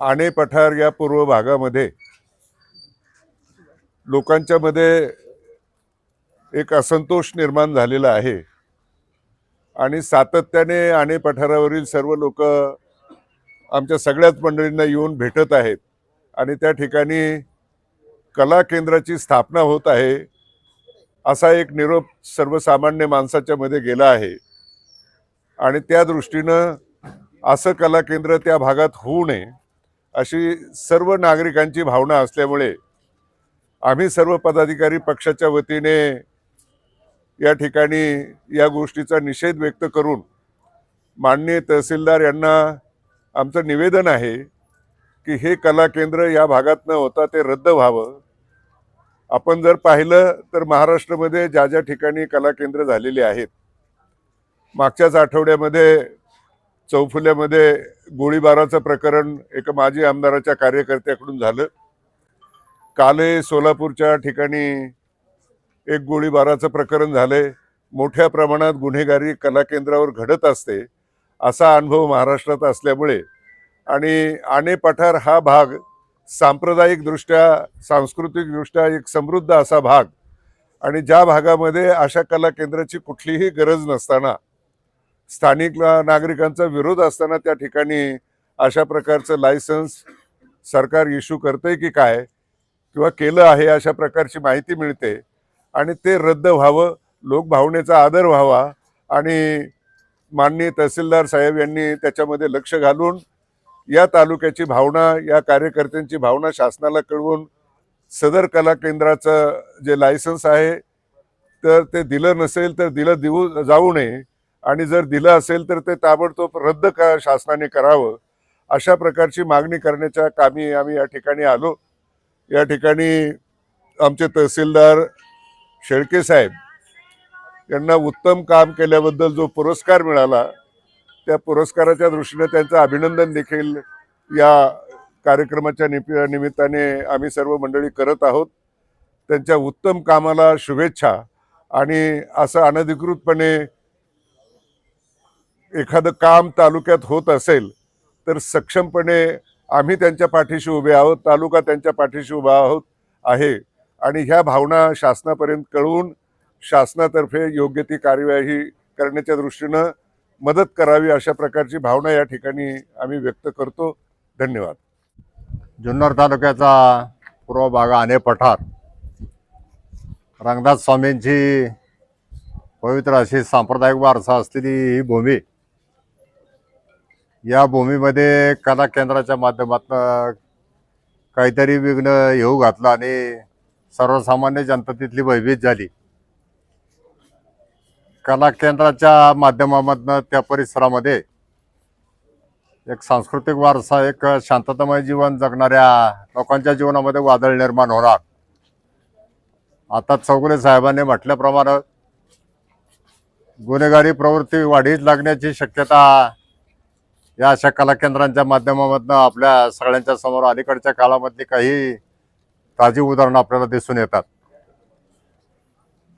आणे पठार या पूर्व भागामध्ये लोकांच्या मध्ये एक असंतोष निर्माण झालेला आहे. आणि सातत्याने आणे पठारावरील सर्व लोक आमच्या सगळ्याच मंडळींना येऊन भेटत आहेत. आणि त्या ठिकाणी कला केंद्राची स्थापना होत आहे. असा एक निरोप सर्वसामान्य माणसाच्या मध्ये गेला आहे. आणि त्या दृष्टीनं असं कला केंद्र त्या भागात होऊ नये. अशी सर्व नागरिकांची भावना असल्यामुळे आम्ही सर्व पदाधिकारी पक्षाच्या वतीने या ठिकाणी या गोष्टीचा निषेध व्यक्त करून माननीय तहसीलदार यांना आमचं निवेदन आहे की हे कला केंद्र या भागात न होता ते रद्द व्हावं. आपण जर पाहिलं तर महाराष्ट्रामध्ये ज्या ज्या ठिकाणी कला केंद्र झालेली आहेत मागच्याच आठवड्यामध्ये चौफुल्यामध्ये गोळीबाराचं प्रकरण एका माजी आमदाराच्या कार्यकर्त्याकडून झालं. काले सोलापूरच्या ठिकाणी एक गोळीबाराचं प्रकरण झाले मोठ्या प्रमाणात गुन्हेगारी कला केंद्रावर घडत असते असा अनुभव महाराष्ट्रात असल्यामुळे. आणि आणे पठार हा भाग सांप्रदायिकदृष्ट्या सांस्कृतिकदृष्ट्या एक समृद्ध असा भाग. आणि ज्या भागामध्ये अशा कला केंद्राची कुठलीही गरज नसताना स्थानिक नागरिकांचा विरोध असताना त्या ठिकाणी अशा प्रकारचं लायसन्स सरकार इश्यू करतंय की काय? किंवा केलं आहे अशा प्रकारची माहिती मिळते आणि ते रद्द व्हावं लोकभावनेचा आदर व्हावा आणि माननीय तहसीलदार साहेब यांनी त्याच्यामध्ये लक्ष घालून या तालुक्याची भावना या कार्यकर्त्यांची भावना शासनाला कळवून सदर कला केंद्राचं जे लायसन्स आहे तर ते दिलं नसेल तर दिलं देऊ जाऊ नये. आणि जर दिलं असेल तर ते ताबडतोब रद्द का शासनाने करावं अशा प्रकारची मागणी करण्याच्या कामी आम्ही या ठिकाणी आलो. या ठिकाणी आमचे तहसीलदार शेळके साहेब यांना उत्तम काम केल्याबद्दल जो पुरस्कार मिळाला त्या पुरस्काराच्या दृष्टीने त्यांचं अभिनंदन देखील या कार्यक्रमाच्या निप निमित्ताने आम्ही सर्व मंडळी करत आहोत. त्यांच्या उत्तम कामाला शुभेच्छा आणि असं अनधिकृतपणे एखादं काम तालुक्यात होत असेल तर सक्षमपणे आम्ही त्यांच्या पाठीशी उभे आहोत तालुका त्यांच्या पाठीशी उभा आहोत आहे. आणि ह्या भावना शासनापर्यंत कळवून शासनातर्फे योग्य ती कार्यवाही करण्याच्या दृष्टीनं मदत करावी अशा प्रकारची भावना या ठिकाणी आम्ही व्यक्त करतो. धन्यवाद. जुन्नर तालुक्याचा पूर्व भाग आणे पठार. रंगनाथ स्वामींची पवित्र अशी सांप्रदायिक वारसा असलेली ही भूमी या भूमीमध्ये कला केंद्राच्या माध्यमातून काहीतरी विघ्न येऊ घातलं आणि सर्वसामान्य जनता तिथली भयभीत झाली. कला केंद्राच्या माध्यमामधनं त्या परिसरामध्ये एक सांस्कृतिक वारसा एक शांततामय जीवन जगणाऱ्या लोकांच्या जीवनामध्ये वादळ निर्माण होणार. आता चौगुले साहेबांनी म्हटल्याप्रमाणे गुन्हेगारी प्रवृत्ती वाढीत लागण्याची शक्यता या अशा कला केंद्रांच्या माध्यमामधनं आपल्या सगळ्यांच्या समोर अलीकडच्या काळामधली काही ताजी उदाहरणं आपल्याला दिसून येतात.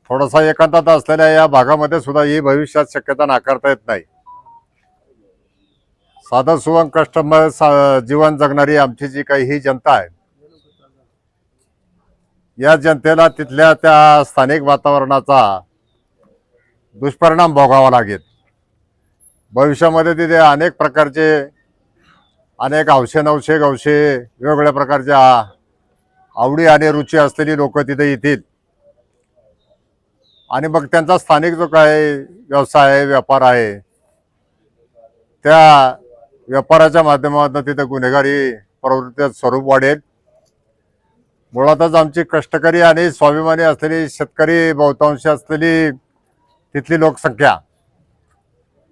थोडासा एकांतात असलेल्या या भागामध्ये सुद्धा ही भविष्यात शक्यता नाकारता येत नाही. साधं सुवम कष्टमय सा- जीवन जगणारी आमची जी काही ही जनता आहे या जनतेला तिथल्या त्या स्थानिक वातावरणाचा दुष्परिणाम भोगावा लागेल. भविष्यामध्ये तिथे अनेक प्रकारचे अनेक अवशे नवशे गवशे वेगवेगळ्या प्रकारच्या आवडी आणि रुची असलेली लोक तिथे येतील. आणि मग त्यांचा स्थानिक जो काय व्यवसाय आहे व्यापार आहे त्या व्यापाराच्या माध्यमातून तिथे गुन्हेगारी प्रवृत्तीचं स्वरूप वाढेल. मुळातच आमची कष्टकरी आणि स्वाभिमानी असलेली शेतकरी बहुतांश असलेली तिथली लोकसंख्या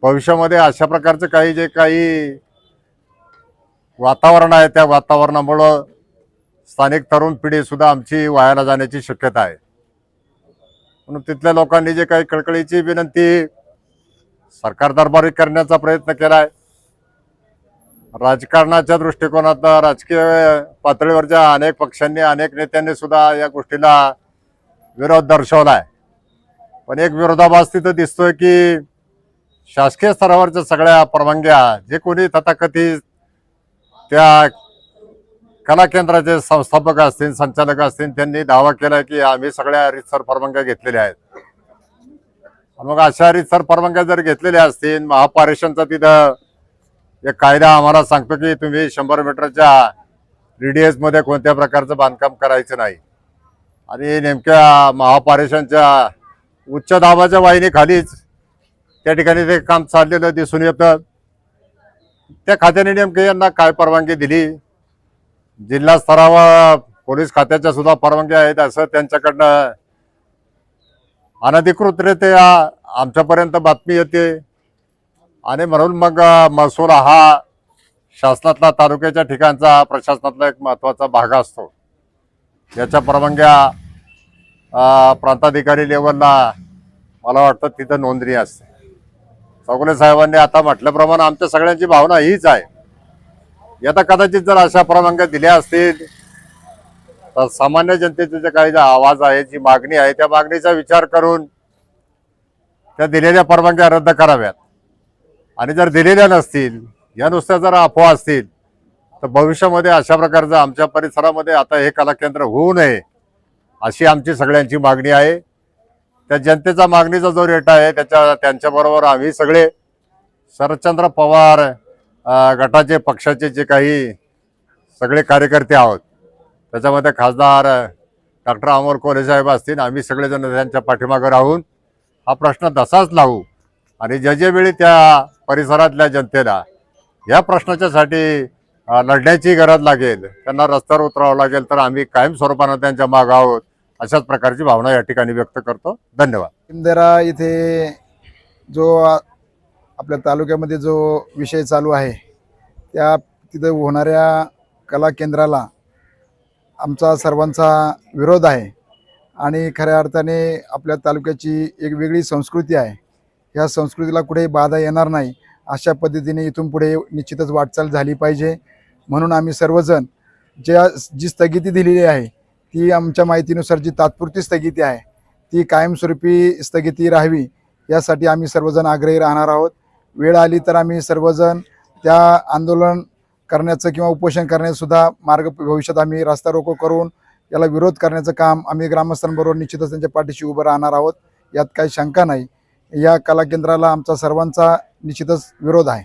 भविष्यामध्ये अशा प्रकारचं काही जे काही वातावरण आहे त्या वातावरणामुळं स्थानिक तरुण पिढी सुद्धा आमची वायाला जाण्याची शक्यता आहे. म्हणून तिथल्या लोकांनी जे काही कळकळीची विनंती सरकार दरबारी करण्याचा प्रयत्न केला आहे राजकारणाच्या दृष्टिकोनात राजकीय पातळीवरच्या अनेक पक्षांनी अनेक नेत्यांनी सुद्धा या गोष्टीला विरोध दर्शवला आहे पण एक विरोधाभास तिथं दिसतोय की शासकीय स्तरावरच्या सगळ्या परवानग्या जे कोणी तथाकथित त्या कला केंद्राचे संस्थापक असतील संचालक असतील त्यांनी दावा केला की आम्ही सगळ्या रितसर परवानग्या घेतलेल्या आहेत. मग अशा रितसर परवानग्या जर घेतलेल्या असतील महापारेषणचा तिथं एक कायदा आम्हाला सांगतो की तुम्ही शंभर मीटरच्या रेडियसमध्ये कोणत्या प्रकारचं बांधकाम करायचं नाही. आणि नेमक्या महापारेषणच्या उच्च दाबाच्या वाहिनीखालीच त्या ठिकाणी ते काम चाललेलं दिसून येतं. त्या खात्याने नेमके यांना काय परवानगी दिली? जिल्हा स्तरावर पोलीस खात्याच्या सुद्धा परवानगी आहेत असं त्यांच्याकडनं अनधिकृतरित्या आमच्यापर्यंत बातमी येते. आणि म्हणून मग महसूल हा शासनातला तालुक्याच्या ठिकाणचा प्रशासनातला एक महत्त्वाचा भाग असतो. याच्या परवानग्या प्रांताधिकारी लेवलला मला वाटतं तिथं नोंदणी असते. चौगुले साहेबांनी आता म्हटल्याप्रमाणे आमच्या सगळ्यांची भावना हीच आहे. आता कदाचित जर अशा परवानग्या दिल्या असतील तर सामान्य जनतेचे जे काही जे आवाज आहे जी मागणी आहे त्या मागणीचा विचार करून त्या दिलेल्या परवानग्या रद्द कराव्यात. आणि जर दिलेल्या नसतील या नुसत्या जर अफवा असतील तर भविष्यामध्ये अशा प्रकारचं आमच्या परिसरामध्ये आता हे कला केंद्र होऊ नये अशी आमची सगळ्यांची मागणी आहे. त्या जनतेचा मागणीचा जो रेट आहे त्याच्या त्यांच्याबरोबर आम्ही सगळे शरदचंद्र पवार गटाचे पक्षाचे जे काही सगळे कार्यकर्ते आहोत त्याच्यामध्ये खासदार डॉक्टर अमोल कोले साहेब असतील आम्ही सगळेजण त्यांच्या पाठीमागं राहून हा प्रश्न तसाच लावू आणि ज्या वेळी त्या परिसरातल्या जनतेला या प्रश्नाच्यासाठी लढण्याची गरज लागेल त्यांना रस्त्यावर उतरावं लागेल तर आम्ही कायम स्वरूपानं त्यांच्या मागं आहोत. अशाच प्रकारची भावना या ठिकाणी व्यक्त करतो. धन्यवाद. इंदिरा इथे जो आपल्या तालुक्यामध्ये जो विषय चालू आहे त्या तिथं होणाऱ्या कला केंद्राला आमचा सर्वांचा विरोध आहे आणि खऱ्या अर्थाने आपल्या तालुक्याची एक वेगळी संस्कृती आहे. ह्या संस्कृतीला कुठेही बाधा येणार नाही. अशा पद्धतीने इथून पुढे निश्चितच वाटचाल झाली पाहिजे. म्हणून आम्ही सर्वजण ज्या जी स्थगिती दिलेली आहे ती आमच्या माहितीनुसार जी तात्पुरती स्थगिती आहे ती कायमस्वरूपी स्थगिती राहावी यासाठी आम्ही सर्वजण आग्रही राहणार आहोत. वेळ आली तर आम्ही सर्वजण त्या आंदोलन करण्याचं किंवा उपोषण करण्याचंसुद्धा मार्ग भविष्यात आम्ही रास्ता रोको करून याला विरोध करण्याचं काम आम्ही ग्रामस्थांबरोबर निश्चितच त्यांच्या पाठीशी उभं राहणार आहोत. यात काही शंका नाही. या कला केंद्राला आमचा सर्वांचा निश्चितच विरोध आहे.